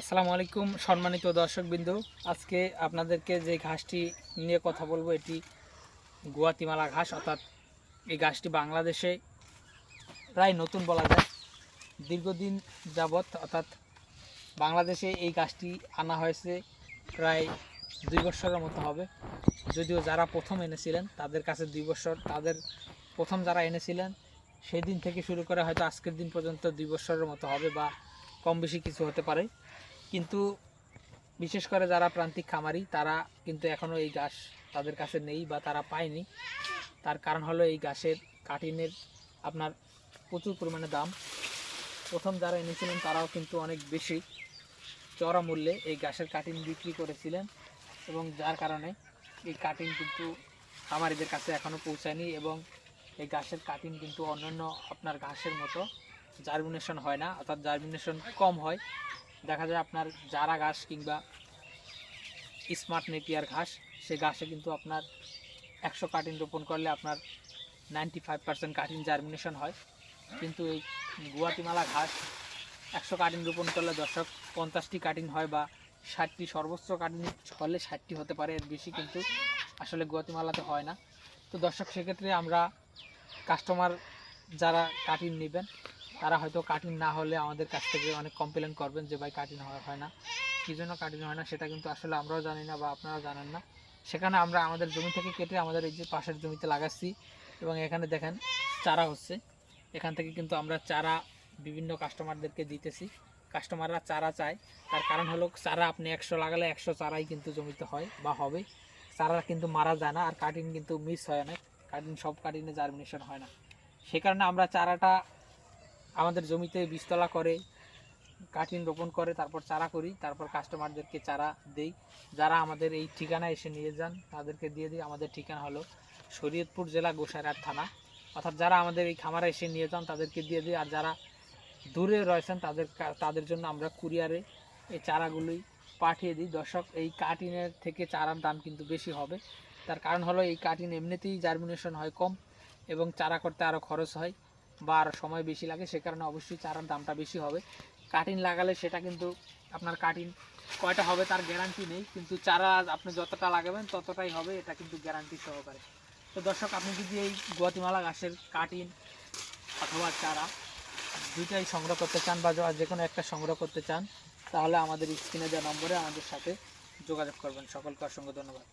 আসসালামু আলাইকুম, সম্মানিত দর্শকবৃন্দ। আজকে আপনাদেরকে যে ঘাসটি নিয়ে কথা বলব, এটি গুয়াতিমালা ঘাস, অর্থাৎ এই ঘাসটি বাংলাদেশে প্রায় নতুন বলা যায়। দীর্ঘদিন যাবৎ, অর্থাৎ বাংলাদেশে এই গাছটি আনা হয়েছে প্রায় দুই বছরের মতো হবে। যদিও যারা প্রথম এনেছিলেন, তাদের কাছে দুই বছর, তাদের প্রথম যারা এনেছিলেন সেই দিন থেকে শুরু করে হয়তো আজকের দিন পর্যন্ত দুই বছরের মতো হবে বা কম বেশি কিছু হতে পারে। কিন্তু বিশেষ করে যারা প্রান্তিক খামারি, তারা কিন্তু এখনও এই গাছ তাদের কাছে নেই বা তারা পায়নি। তার কারণ হলো এই গাছের কাটিনের আপনার প্রচুর পরিমাণে দাম। প্রথম যারা এনেছিলেন, তারাও কিন্তু অনেক বেশি চড়া মূল্যে এই গাছের কাটিন বিক্রি করেছিলেন এবং যার কারণে এই কাটিন কিন্তু খামারিদের কাছে এখনও পৌঁছায়নি এবং এই গাছের কাটিন কিন্তু অন্যান্য আপনার ঘাসের মতো জার্মিনেশন হয় না, অর্থাৎ জার্মিনেশন কম হয়। দেখা যায় আপনার জারা ঘাস কিংবা স্মার্ট নেপিয়ার ঘাস, সে ঘাসে কিন্তু আপনার একশো কাটিন রোপণ করলে আপনার ninety five percent cutting germination হয়। কিন্তু এই গুয়াতিমালা ঘাস একশো কাটিন রোপণ করলে দর্শক পঞ্চাশটি কাটিন হয় বা ষাটটি সর্বোচ্চ কাটিন হলে ষাটটি হতে পারে, এর বেশি কিন্তু আসলে গুয়াতিমালাতে হয় না। তো দর্শক, সেক্ষেত্রে আমরা কাস্টমার যারা কাটিন নেবেন তারা হয়তো কাটিং না হলে আমাদের কাছ থেকে অনেক কমপ্লেন করবেন যে, ভাই কাটিং হয় না। কী জন্য কাটিং হয় না সেটা কিন্তু আসলে আমরাও জানি না বা আপনারাও জানেন না। সেখানে আমরা আমাদের জমি থেকে কেটে আমাদের এই যে পাশের জমিতে লাগাচ্ছি এবং এখানে দেখেন চারা হচ্ছে। এখান থেকে কিন্তু আমরা চারা বিভিন্ন কাস্টমারদেরকে দিতেছি। কাস্টমাররা চারা চায়। তার কারণ হলো চারা আপনি একশো লাগালে একশো চারাই কিন্তু জমিতে হয় বা হবে। চারা কিন্তু মারা যায় না আর কাটিং কিন্তু মিস হয় অনেক। কাটিং সব কাটিংয়ে জার্মিনেশন হয় না। সে কারণে আমরা চারাটা আমাদের জমিতে বীজতলা করে, কাটিং রোপণ করে, তারপর চারা করি, তারপর কাস্টমারদেরকে চারা দেই। যারা আমাদের এই ঠিকানা এসে নিয়ে যান, তাদেরকে দিয়ে দিই। আমাদের ঠিকানা হলো শরীয়তপুর জেলা গোসাইরহাট থানা। অর্থাৎ যারা আমাদের এই খামারে এসে নিয়ে যান, তাদেরকে দিয়ে দিই। আর যারা দূরে রয়েছেন, তাদের তাদের জন্য আমরা কুরিয়ারে এই চারাগুলোই পাঠিয়ে দিই। দর্শক, এই কাটিনের থেকে চারার দাম কিন্তু বেশি হবে। তার কারণ হলো, এই কাটিন এমনিতেই জার্মিনেশন হয় কম এবং চারা করতে আরও খরচ হয়। বা সময় বেশি লাগে, সে কারণে অবশ্যই চারার দামটা বেশি হবে। কাটিন লাগালে সেটা কিন্তু আপনার কাটিন কয়টা হবে তার গ্যারান্টি নেই, কিন্তু চারা আপনি যতটা লাগাবেন ততটাই হবে, এটা কিন্তু গ্যারান্টি সহকারে। তো দর্শক, আপনি যদি এই গুয়াতিমালা গাছের কাটিন অথবা চারা দুইটাই সংগ্রহ করতে চান বা যে কোনো একটা সংগ্রহ করতে চান, তাহলে আমাদের স্ক্রিনে দেওয়া নম্বরে আমাদের সাথে যোগাযোগ করবেন। সকলকে অসংখ্য ধন্যবাদ।